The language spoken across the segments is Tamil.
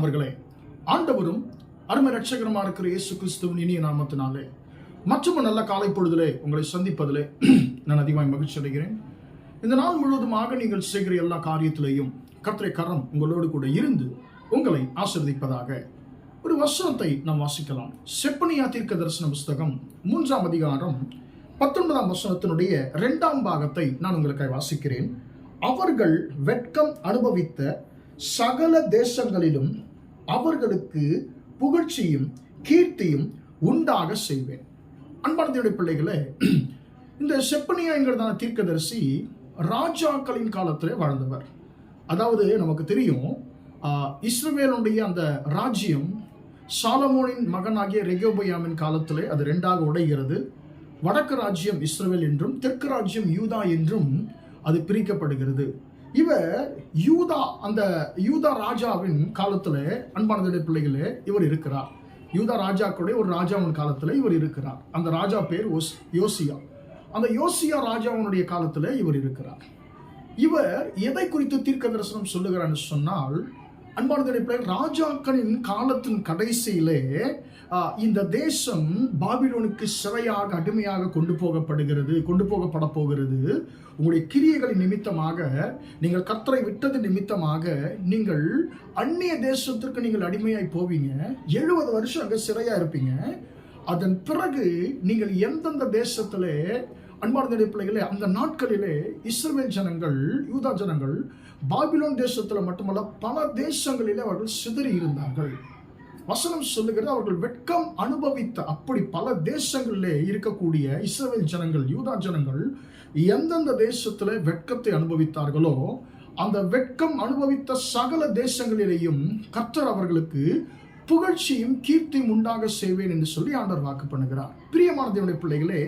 பிரியமானவர்களே ஆண்டவரும் அருமை ரட்சகரமா இருக்கிற இயேசு கிறிஸ்துவின் இனிய நாமத்தினாலே மற்றும் நல்ல காலை பொழுதிலே உங்களை சந்திப்பதிலே நான் அதிகமாக மகிழ்ச்சி அடைகிறேன். இந்த நாள் முழுவதுமாக நீங்கள் செய்கிற எல்லா காரியத்திலேயும் கத்திரை கரம் உங்களோடு கூட இருந்து உங்களை ஆசிர்வதிப்பதாக ஒரு வசனத்தை நாம் வாசிக்கலாம். செப்பனியா தீர்க்க தரிசன புஸ்தகம் மூன்றாம் அதிகாரம் பத்தொன்பதாம் வசனத்தினுடைய இரண்டாம் பாகத்தை நான் உங்களுக்காக வாசிக்கிறேன். அவர்கள் வெட்கம் அனுபவித்த சகல தேசங்களிலும் அவர்களுக்கு புகழ்ச்சியும் கீர்த்தியும் உண்டாக செய்வேன். அன்பானதையுடைய பிள்ளைகளே இந்த செப்பனியாங்கிறதான தீர்க்கதரிசி ராஜாக்களின் காலத்திலே வாழ்ந்தவர். அதாவது நமக்கு தெரியும் இஸ்ரவேலுடைய அந்த ராஜ்யம் சாலமோனின் மகனாகிய ரெகோபயாமின் காலத்திலே அது ரெண்டாக உடைகிறது. வடக்கு ராஜ்யம் இஸ்ரவேல் என்றும் தெற்கு ராஜ்யம் யூதா என்றும் அது பிரிக்கப்படுகிறது. இவர் யூதா அந்த யூதா ராஜாவின் காலத்துல அன்பானதுடைய பிள்ளைகளே இவர் இருக்கிறார். யூதா ராஜாக்களுடைய ஒரு ராஜாவின் காலத்துல இவர் இருக்கிறார். அந்த ராஜா பேர் ஓஸ் யோசியா. அந்த யோசியா ராஜாவினுடைய காலத்துல இவர் இருக்கிறார். இவர் எதை குறித்து தீர்க்க தரிசனம் சொல்லுகிறான்னு சொன்னால் அன்பானதுடைய பிள்ளைகள் ராஜாக்களின் காலத்தின் கடைசியிலே இந்த தேசம் பாபிலோனுக்கு சிறையாக அடிமையாக கொண்டு போகப்படுகிறது கொண்டு போகப்பட போகிறது. உங்களுடைய கிரியைகளின் நிமித்தமாக நீங்கள் கத்தரை விட்டது நிமித்தமாக நீங்கள் அந்நிய தேசத்திற்கு நீங்கள் அடிமையாய் போவீங்க. எழுபது வருஷம் அங்கே சிறையாக இருப்பீங்க. அதன் பிறகு நீங்கள் எந்தெந்த தேசத்திலே அன்பார்ந்த பிள்ளைகளே அந்த நாட்களிலே இஸ்ரேல் ஜனங்கள் யூதா ஜனங்கள் பாபிலோன் தேசத்தில் மட்டுமல்ல பல தேசங்களிலே அவர்கள் சிதறி இருந்தார்கள். வசனம் சொல்லுகிறது அவர்கள் வெட்கம் அனுபவித்த அப்படி பல தேசங்களிலே இருக்கக்கூடிய இஸ்ரேல் ஜனங்கள் யூதா ஜனங்கள் எந்தெந்த தேசத்தில் வெட்கத்தை அனுபவித்தார்களோ அந்த வெட்கம் அனுபவித்த சகல தேசங்களிலேயும் கர்த்தர் அவர்களுக்கு புகழ்ச்சியும் கீர்த்தியும் உண்டாக செய்வேன் என்று சொல்லி ஆண்டவர் வாக்கு பண்ணுகிறார். பிரியமான தேவனுடைய பிள்ளைகளே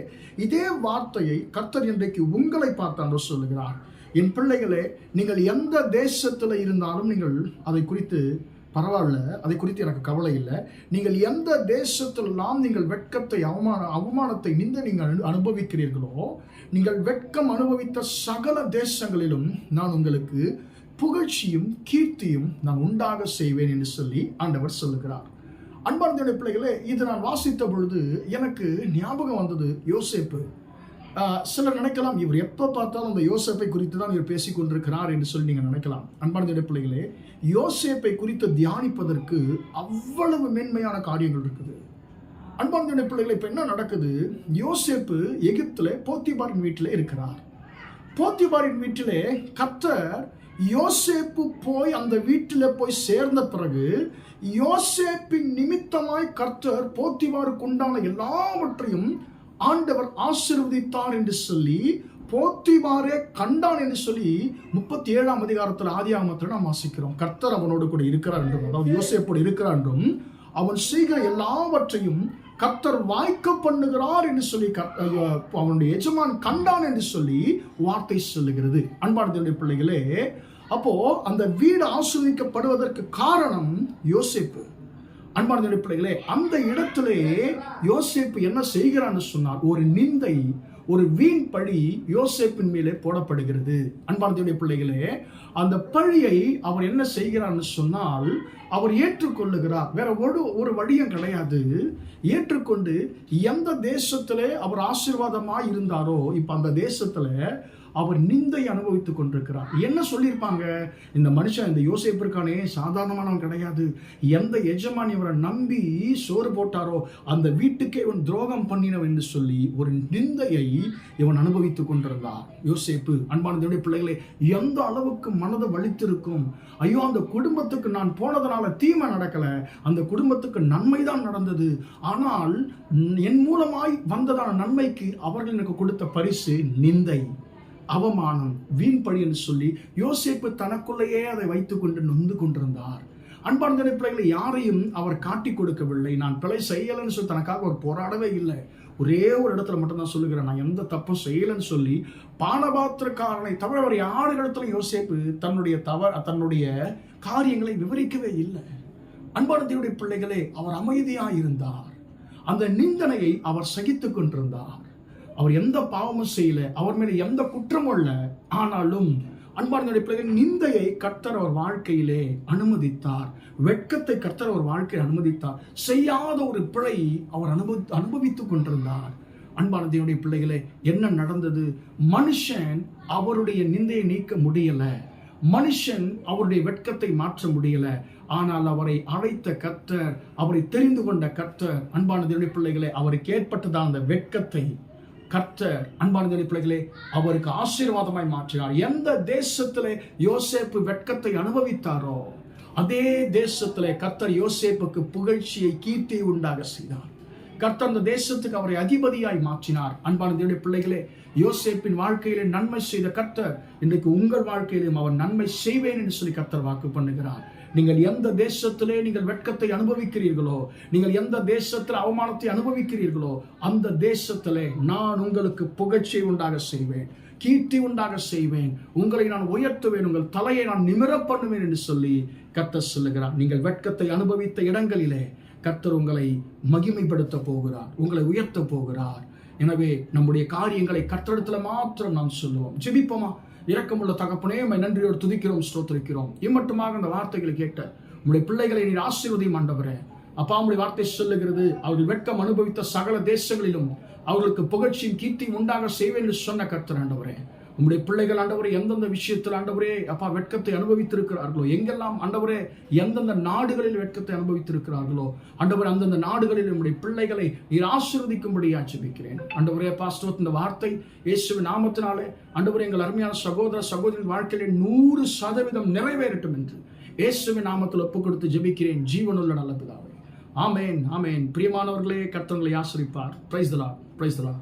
இதே வார்த்தையை கர்த்தர் இன்றைக்கு உங்களை பார்த்து ஆண்டவர் சொல்லுகிறார். என் பிள்ளைகளே நீங்கள் எந்த தேசத்தில் இருந்தாலும் நீங்கள் அதை குறித்து பரவாயில்ல அதை குறித்து எனக்கு கவலை இல்லை. நீங்கள் எந்த தேசத்திலெல்லாம் நீங்கள் வெட்கத்தை அவமான அவமானத்தை நிந்த நீங்கள் அனு- அனுபவிக்கிறீர்களோ நீங்கள் வெட்கம் அனுபவித்த சகல தேசங்களிலும் நான் உங்களுக்கு புகழ்ச்சியும் கீர்த்தியும் நான் உண்டாக செய்வேன் என்று சொல்லி ஆண்டவர் சொல்லுகிறார். அன்பார்ந்த பிள்ளைகளே இது நான் வாசித்த பொழுது எனக்கு ஞாபகம் வந்தது யோசிப்பு. சிலர் நினைக்கலாம் இவர் எப்போ பார்த்தாலும் அந்த யோசேப்பை குறித்து தான் இவர் பேசி கொண்டிருக்கிறார் என்று சொல்லி நீங்கள் நினைக்கலாம். அன்பான பிள்ளைகளே யோசேப்பை குறித்து தியானிப்பதற்கு அவ்வளவு மேன்மையான காரியங்கள் இருக்குது. அன்பான பிள்ளைகளை இப்போ என்ன நடக்குது? யோசேப்பு எகிப்தில் போத்திபாரின் வீட்டில் இருக்கிறார். போத்திபாரின் வீட்டிலே கர்த்தர் யோசேப்பு போய் அந்த வீட்டில் போய் சேர்ந்த பிறகு யோசேப்பின் நிமித்தமாய் கர்த்தர் போத்திவாருக்கு உண்டான எல்லாவற்றையும் ஆண்டவர் ஆசிர்வதித்தார் என்று சொல்லி போத்திவாரே கண்டான் என்று சொல்லி முப்பத்தி ஏழாம் அதிகாரத்தில் ஆதியாகமத்தில் நாம் வாசிக்கிறோம். கர்த்தர் அவனோடு கூட இருக்கிறார் என்றும் அதாவது யோசிப்போடு இருக்கிறார் என்றும் அவன் செய்கிற எல்லாவற்றையும் கர்த்தர் வாய்க்க பண்ணுகிறார் என்று சொல்லி அவனுடைய எஜமான் கண்டான் என்று சொல்லி வார்த்தை சொல்லுகிறது. அன்பார்ந்த பிள்ளைகளே அப்போ அந்த வீடு ஆசிரியக்கப்படுவதற்கு காரணம் யோசிப்பு. அன்பார்ந்த அடிப்படைகளே அந்த இடத்திலே யோசேப்பு என்ன செய்கிறான்னு சொன்னால் ஒரு நிந்தை ஒரு வீண் பழி யோசேப்பின் மேலே போடப்படுகிறது. அன்பார்ந்த பிள்ளைகளே அந்த பழியை அவர் என்ன செய்கிறான்னு சொன்னால் அவர் ஏற்றுக்கொள்ளுகிறார். வேற ஒரு ஒரு வழியும் கிடையாது. ஏற்றுக்கொண்டு எந்த தேசத்திலே அவர் ஆசீர்வாதமாக இருந்தாரோ இப்போ அந்த தேசத்தில் அவர் நிந்தை அனுபவித்துக் கொண்டிருக்கிறார். என்ன சொல்லியிருப்பாங்க? இந்த மனுஷன் இந்த யோசிப்பிற்கானே சாதாரணமானவன் கிடையாது. எந்த எஜமான் இவரை நம்பி சோறு போட்டாரோ அந்த வீட்டுக்கே இவன் துரோகம் பண்ணினவன் என்று சொல்லி ஒரு நிந்தையை இவன் அனுபவித்துக் கொண்டிருந்தார் யோசேப்பு அன்பான தேவனுடைய பிள்ளைகளே எந்த அளவுக்கு மனதை வலித்திருக்கும்? ஐயோ அந்த குடும்பத்துக்கு நான் போனதுனால தீமை நடக்கல. அந்த குடும்பத்துக்கு நன்மை தான் நடந்தது. ஆனால் என் மூலமாய் வந்ததான நன்மைக்கு அவர்கள் எனக்கு கொடுத்த பரிசு நிந்தை. அவமானம் வீண் பழி என்று சொல்லி யோசிப்பு தனக்குள்ளேயே அதை வைத்துக்கொண்டு நொந்து கொண்டிருந்தார். அன்பார்ந்த பிள்ளைகளை யாரையும் அவர் காட்டி கொடுக்கவில்லை. நான் பிழை செய்யலைன்னு சொல்லி தனக்காக அவர் போராடவே இல்லை. ஒரே ஒரு இடத்துல மட்டும்தான் சொல்லுகிறேன். நான் எந்த தப்பும் செய்யலைன்னு சொல்லி பானபாத்திரக்காரனை தவிர அவர் யார் இடத்துல யோசிப்பு தன்னுடைய தவறு தன்னுடைய காரியங்களை விவரிக்கவே இல்லை. அன்பான பிள்ளைகளே அவர் அமைதியாக இருந்தார் அந்த நிந்தனையை அவர் சகித்துக் கொண்டிருந்தார். அவர் எந்த பாவமும் செய்யல அவர் மேல எந்த குற்றமும் இல்லை ஆனாலும் அன்பார்ந்தனுடைய பிள்ளைகள் நிந்தையை கர்த்தர் அவர் வாழ்க்கையிலே அனுமதித்தார். வெட்கத்தை கர்த்தர் அவர் வாழ்க்கையில் அனுமதித்தார். செய்யாத ஒரு பிழை அவர் அனுபவி அனுபவித்துக் கொண்டிருந்தார். அன்பானதியுடைய பிள்ளைகளே என்ன நடந்தது? மனுஷன் அவருடைய நிந்தையை நீக்க முடியல. மனுஷன் அவருடைய வெட்கத்தை மாற்ற முடியல. ஆனால் அவரை அழைத்த கர்த்தர் அவரை தெரிந்து கொண்ட கர்த்தர் அன்பானதியுடைய பிள்ளைகளை பிள்ளைகளே அவருக்கு ஏற்பட்டதான் அந்த வெட்கத்தை? கர்த்தர் அன்பான பிள்ளைகளே அவருக்கு ஆசீர்வாதமாய் மாற்றினார். எந்த தேசத்திலே யோசேப்பு வெட்கத்தை அனுபவித்தாரோ அதே தேசத்திலே கர்த்தர் யோசேப்புக்கு புகழ்ச்சியை கீர்த்தியை உண்டாக செய்தார். கர்த்தர் அந்த தேசத்துக்கு அவரை அதிபதியாய் மாற்றினார். அன்பான தேவனுடைய பிள்ளைகளே யோசேப்பின் வாழ்க்கையிலே நன்மை செய்த கர்த்தர் இன்றைக்கு உங்கள் வாழ்க்கையிலும் அவர் நன்மை செய்வேன் என்று சொல்லி கர்த்தர் வாக்கு பண்ணுகிறார். நீங்கள் எந்த தேசத்திலே நீங்கள் வெட்கத்தை அனுபவிக்கிறீர்களோ நீங்கள் எந்த தேசத்தில் அவமானத்தை அனுபவிக்கிறீர்களோ அந்த தேசத்திலே நான் உங்களுக்கு புகழ்ச்சியை உண்டாக செய்வேன் கீர்த்தி உண்டாக செய்வேன் உங்களை நான் உயர்த்துவேன் உங்கள் தலையை நான் நிமிர பண்ணுவேன் என்று சொல்லி கர்த்தர் சொல்லுகிறார். நீங்கள் வெட்கத்தை அனுபவித்த இடங்களிலே கர்த்தர் உங்களை மகிமைப்படுத்த போகிறார் உங்களை உயர்த்த போகிறார். எனவே நம்முடைய காரியங்களை கர்த்தரிடத்துல மாத்திரம் நாம் சொல்லுவோம். ஜெபிப்போமா? இரக்கமுள்ள தகப்பனே உம்மை நன்றியோடு துதிக்கிறோம் ஸ்தோத்திருக்கிறோம். இம்மட்டுமாக அந்த வார்த்தைகளை கேட்ட உங்களுடைய பிள்ளைகளை நீர் ஆசீர்வதியும் ஆண்டவரே. அப்பா உங்களுடைய வார்த்தை சொல்லுகிறது அவர்கள் வெட்கம் அனுபவித்த சகல தேசங்களிலும் அவர்களுக்கு புகழ்ச்சியும் கீர்த்தியும் உண்டாக செய்வேன் என்று சொன்ன கர்த்தர் ஆண்டவரே. உங்களுடைய பிள்ளைகள் ஆண்டவரே எந்தெந்த விஷயத்தில் ஆண்டவரே அப்பா வெட்கத்தை அனுபவித்திருக்கிறார்களோ எங்கெல்லாம் ஆண்டவரே எந்தெந்த நாடுகளில் வெட்கத்தை அனுபவித்திருக்கிறார்களோ ஆண்டவர் அந்தந்த நாடுகளில் நம்முடைய பிள்ளைகளை நீர் ஆசிர்வதிக்கும்படி ஜெபிக்கிறேன். ஆண்டவரே பாஸ்டோத் இந்த வார்த்தை இயேசு நாமத்தினாலே ஆண்டவரே எங்கள் அருமையான சகோதர சகோதரின் வாழ்க்கையிலே நூறு சதவீதம் நிறைவேறட்டும் என்று இயேசுவின் நாமத்தில் ஒப்பு கொடுத்து ஜெபிக்கிறேன். ஜீவனுள்ள நல்ல பிதாவே. ஆமேன் ஆமேன். பிரியமானவர்களே கர்த்தங்களை ஆசிரிப்பார். பிரைஸ் தலா பிரைஸ் தலா